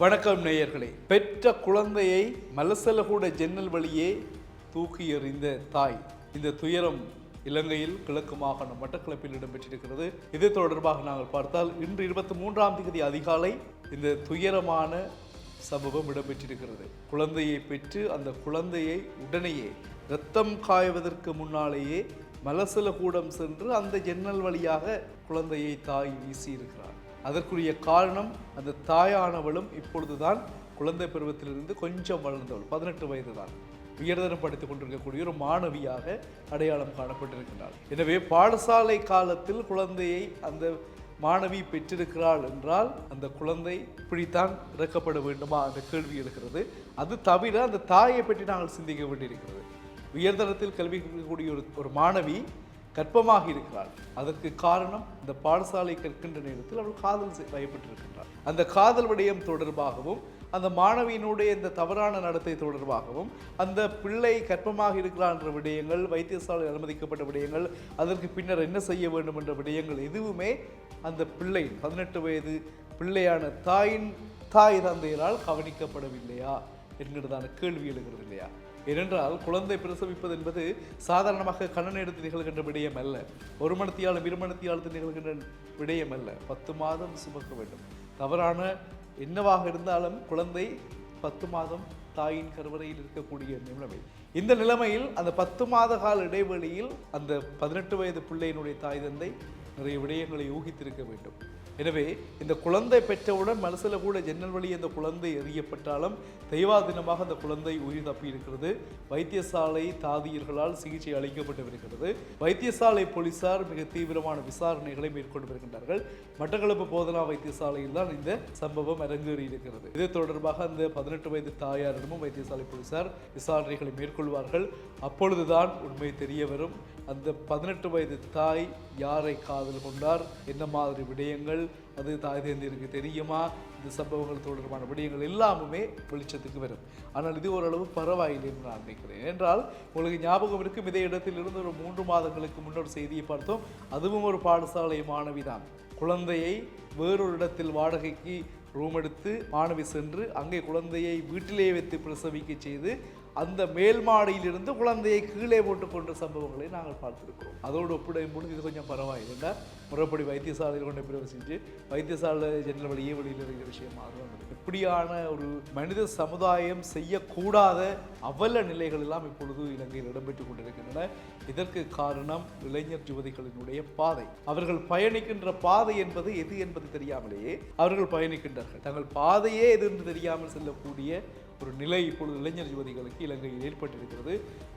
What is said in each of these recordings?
வணக்கம் நேயர்களே. பெற்ற குழந்தையை மலசலகூட ஜன்னல் வழியே தூக்கி எறிந்த தாய். இந்த துயரம் இலங்கையில் கிழக்கு மாகாணம் மட்டக்களப்பில் இடம்பெற்றிருக்கிறது. இது தொடர்பாக நாங்கள் பார்த்தால் இன்று இருபத்தி மூன்றாம் தேதி அதிகாலை இந்த துயரமான சம்பவம் இடம்பெற்றிருக்கிறது. குழந்தையை பெற்று அந்த குழந்தையை உடனேயே இரத்தம் காய்வதற்கு முன்னாலேயே மலசல கூடம் சென்று அந்த ஜன்னல் வழியாக குழந்தையை தாய் வீசியிருக்கிறார். அதற்குரிய காரணம் அந்த தாயானவளும் இப்பொழுதுதான் குழந்தை பருவத்திலிருந்து கொஞ்சம் வளர்ந்தவள். பதினெட்டு வயது தான் உயர்தரம் படித்துக் கொண்டிருக்கக்கூடிய ஒரு மாணவியாக அடையாளம் காணப்பட்டிருக்கிறாள் எனவே பாடசாலை காலத்தில் குழந்தையை அந்த மாணவி பெற்றிருக்கிறாள் என்றால் அந்த குழந்தை இப்படித்தான் இறக்கப்பட வேண்டுமா அந்த கேள்வி எழுகிறது. அது தவிர அந்த தாயை பற்றி நாங்கள் சிந்திக்க வேண்டியிருக்கிறது. உயர்தரத்தில் கல்வி கற்கக்கூடிய ஒரு ஒரு மாணவி கற்பமாக இருக்கிறாள் அதற்கு காரணம் இந்த பாடசாலை கற்கின்ற நேரத்தில் அவள் காதல் செய்- வயப்பட்டிருக்கின்றாள் அந்த காதல் விடயம் தொடர்பாகவும் அந்த மாணவியினுடைய இந்த தவறான நடத்தை தொடர்பாகவும் அந்த பிள்ளை கற்பமாக இருக்கிறார் என்ற விடயங்கள் வைத்தியசாலை அனுமதிக்கப்பட்ட விடயங்கள் அதற்கு பின்னர் என்ன செய்ய வேண்டும் என்ற விடயங்கள் எதுவுமே அந்த பிள்ளை பதினெட்டு வயது பிள்ளையான தாயின் தாய் தந்தையரால் கவனிக்கப்படவில்லையா? என்கிறதான கேள்வி எழுகிறது இல்லையா? ஏனென்றால் குழந்தை பிரசவிப்பது என்பது சாதாரணமாக கண்ணன் எடுத்து நிகழ்கின்ற விடயம் அல்ல. ஒரு மணத்தியாலும் இரு மணத்தியாலத்தில் நிகழ்கின்ற விடயம் அல்ல. பத்து மாதம் சுமக்க வேண்டும். தவறான என்னவாக இருந்தாலும் குழந்தை பத்து மாதம் தாயின் கருவறையில் இருக்கக்கூடிய நிலைமை. இந்த நிலைமையில் அந்த பத்து மாத கால இடைவெளியில் அந்த பதினெட்டு வயது பிள்ளையினுடைய தாய் தந்தை நிறைய விடயங்களை ஊகித்திருக்க வேண்டும். எனவே இந்த குழந்தை பெற்றவுடன் மனசில் கூட ஜன்னல் வழி அந்த குழந்தை எறியப்பட்டாலும் தெய்வாதீனமாக அந்த குழந்தை உயிர் தப்பி இருக்கிறது வைத்தியசாலை தாதியர்களால் சிகிச்சை அளிக்கப்பட்டு வருகிறது வைத்தியசாலை போலீசார் மிக தீவிரமான விசாரணைகளை மேற்கொண்டு வருகின்றார்கள். மட்டக்களப்பு போதனா வைத்தியசாலையில் தான் இந்த சம்பவம் அரங்கேறி இருக்கிறது இது தொடர்பாக அந்த பதினெட்டு வயது தாயாரிடமும் வைத்தியசாலை போலீசார் விசாரணைகளை மேற்கொள்வார்கள். அப்பொழுதுதான் உண்மை தெரிய வரும். அந்த பதினெட்டு வயது தாய் யாரை காதல் கொண்டார்? என்ன மாதிரி விடயங்கள்? அது தாய் தேந்தியருக்கு தெரியுமா? இந்த சம்பவங்கள் தொடர்பான விடயங்கள் எல்லாமுமே வெளிச்சத்துக்கு வரும். ஆனால் இது ஓரளவு பரவாயில்லை என்று நான் நினைக்கிறேன். என்றால் உங்களுக்கு ஞாபகம் இருக்கும் இதே இடத்தில் இருந்து ஒரு மூன்று மாதங்களுக்கு முன்னொரு செய்தியை பார்த்தோம். அதுவும் ஒரு பாடசாலை மாணவிதான் குழந்தையை வேறொரு இடத்தில் வாடகைக்கு ரூம் எடுத்து மாணவி சென்று அங்கே குழந்தையை வீட்டிலேயே வைத்து பிரசவிக்க செய்து அந்த மேல் மாடியிலிருந்து குழந்தையை கீழே போட்டு கொண்ட சம்பவங்களை நாங்கள் பார்த்துருக்கிறோம். அதோடு ஒப்பிடும் பொழுது இது கொஞ்சம் பரவாயில்லைன்னா முறைப்படி வைத்தியசாலையில் கொண்டு பிரவசித்து வைத்தியசாலை ஜன்னல் வழியே வழியில் இருக்கிற விஷயமாக வந்தது இப்படியான ஒரு மனித சமுதாயம் செய்யக்கூடாத அவல நிலைகள் எல்லாம் இப்பொழுது இலங்கையில் இடம்பெற்றுக் கொண்டிருக்கின்றன. இதற்கு காரணம் இளைஞர் யுவதிகளினுடைய பாதை. அவர்கள் பயணிக்கின்ற பாதை என்பது எது என்பது தெரியாமலேயே அவர்கள் பயணிக்கின்றார்கள். தங்கள் பாதையே எது என்று தெரியாமல் செல்லக்கூடிய ஒரு நிலை இப்பொழுது இளைஞர் யுவதிகளுக்கு இலங்கையில் ஏற்பட்டிருக்கிறது.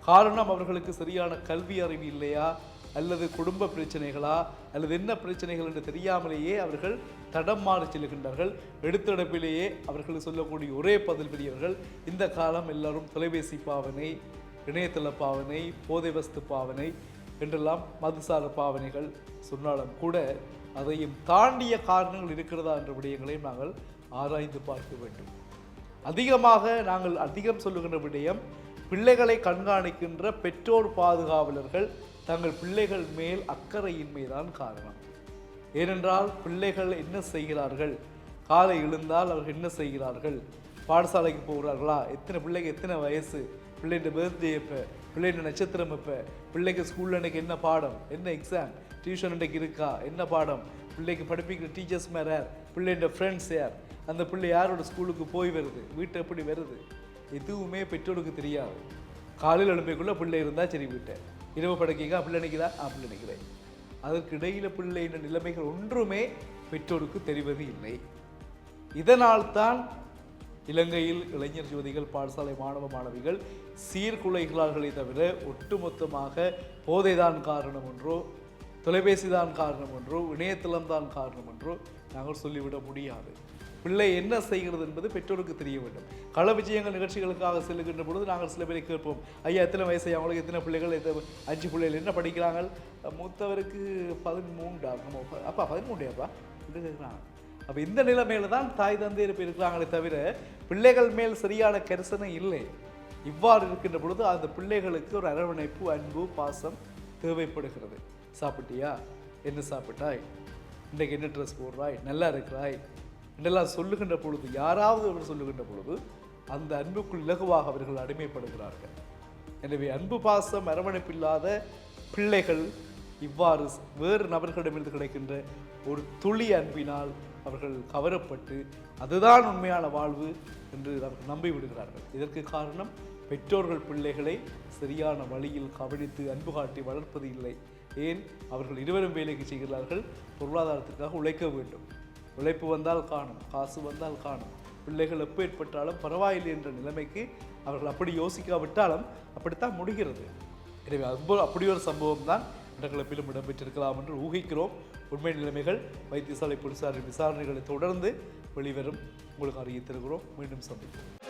காரணம் அவர்களுக்கு சரியான கல்வி அறிவு இல்லையா? அல்லது குடும்ப பிரச்சனைகளா அல்லது என்ன பிரச்சனைகள் என்று தெரியாமலேயே அவர்கள் தடம் மாறி செல்கின்றார்கள். எடுத்தடப்பிலேயே அவர்கள் சொல்லக்கூடிய ஒரே பதில் பெரியவர்கள் இந்த காலம் எல்லாரும் தொலைபேசி பாவனை இணையதள பாவனை போதை வஸ்து பாவனை என்றெல்லாம் மதுசார பாவனைகள் சொன்னாலும் கூட அதையும் தாண்டிய காரணங்கள் இருக்கிறதா என்ற விடயங்களையும் நாங்கள் ஆராய்ந்து பார்க்க வேண்டும். அதிகமாக நாங்கள் அதிகம் சொல்லுகின்ற விடயம் பிள்ளைகளை கண்காணிக்கின்ற பெற்றோர் பாதுகாவலர்கள் தங்கள் பிள்ளைகள் மேல் அக்கறையின்மைதான் காரணம். ஏனென்றால் பிள்ளைகள் என்ன செய்கிறார்கள்? காலை எழுந்தால் அவர்கள் என்ன செய்கிறார்கள்? பாடசாலைக்கு போகிறார்களா? எத்தனை பிள்ளைக்கு எத்தனை வயசு? பிள்ளைங்க பர்த்டே எப்போ? பிள்ளைங்க நட்சத்திரம் எப்போ? பிள்ளைக்கு ஸ்கூலில் அன்றைக்கி என்ன பாடம்? என்ன எக்ஸாம் டியூஷன் இன்றைக்கு இருக்கா? என்ன பாடம்? பிள்ளைக்கு படிப்பிக்கிற டீச்சர்ஸ் மேலே யார்? பிள்ளைங்க ஃப்ரெண்ட்ஸ் யார்? அந்த பிள்ளை யாரோட ஸ்கூலுக்கு போய் வருது? வீட்டை எப்படி வருது? எதுவுமே பெற்றோருக்கு தெரியாது. காலையில் அனுப்பிக்குள்ளே பிள்ளை இருந்தால் சரி வீட்டை. இரவு படுக்கைக்கா அப்படி நினைக்கிறா? அப்படி நினைக்கிறேன். அதற்கு பிள்ளை பிள்ளையின் நிலைமைகள் ஒன்றுமே பெற்றோருக்கு தெரிவது இல்லை. இதனால் தான் இலங்கையில் இளைஞர் ஜோதிகள் பாடசாலை மாணவ மாணவிகள் சீர்குலைகிறார்களே தவிர ஒட்டுமொத்தமாக போதைதான் காரணம் என்றோ தொலைபேசி தான் காரணம் என்றோ இணையதளம் தான் காரணம் என்றோ நாங்கள் சொல்லிவிட முடியாது. பிள்ளை என்ன செய்கிறது என்பது பெற்றோருக்கு தெரிய வேண்டும். கள விஜயங்கள் நிகழ்ச்சிகளுக்காக செல்லுகின்ற பொழுது நாங்கள் சில பேரை கேட்போம். ஐயா எத்தனை வயசு? அவங்களுக்கு எத்தனை பிள்ளைகள்? எத்தனை அஞ்சு பிள்ளைகள் என்ன படிக்கிறாங்க மூத்தவருக்கு பதிமூன்றா? அப்பா பதிமூன்றையாப்பா இப்படி கேட்குறாங்க அப்போ இந்த நிலைமையில தான் தாய் தந்தையர் இப்போ இருக்கிறாங்களே தவிர பிள்ளைகள் மேல் சரியான கரிசனை இல்லை. இவ்வாறு இருக்கின்ற பொழுது அந்த பிள்ளைகளுக்கு ஒரு அரவணைப்பு அன்பு பாசம் தேவைப்படுகிறது. சாப்பிட்டியா? என்ன சாப்பிட்டாய்? இன்றைக்கு என்ன ட்ரெஸ் போடுறாய்? நல்லா இருக்கிறாய்? என்றெல்லாம் சொல்லுகின்ற பொழுது யாராவது அவர் சொல்லுகின்ற பொழுது அந்த அன்புக்குள் இலகுவாக அவர்கள் அடிமைப்படுகிறார்கள். எனவே அன்பு பாசம் அரவணைப்பில்லாத பிள்ளைகள் இவ்வாறு வேறு நபர்களிடமிருந்து கிடைக்கின்ற ஒரு துளி அன்பினால் அவர்கள் கவரப்பட்டு அதுதான் உண்மையான வாழ்வு என்று அவர்கள் நம்பி விடுகிறார்கள் இதற்கு காரணம் பெற்றோர்கள் பிள்ளைகளை சரியான வழியில் கவனித்து அன்பு காட்டி வளர்ப்பது இல்லை. ஏன்? அவர்கள் இருவரும் வேலைக்கு செய்கிறார்கள் பொருளாதாரத்திற்காக உழைக்க வேண்டும். உழைப்பு வந்தால் காணும் காசு வந்தால் காணும். பிள்ளைகள் எப்போ ஏற்பட்டாலும் பரவாயில்லை என்ற நிலைமைக்கு அவர்கள் அப்படி யோசிக்காவிட்டாலும் அப்படித்தான் முடிகிறது. எனவே அது அப்படி ஒரு சம்பவம் தான் இடங்களப்பிலும் இடம்பெற்றிருக்கலாம் என்று ஊகிக்கிறோம். உண்மை நிலைமைகள் வைத்தியசாலை போலீசாரின் விசாரணைகளை தொடர்ந்து வெளிவரும். உங்களுக்கு அறிவித்திருக்கிறோம். மீண்டும் சந்திப்போம்.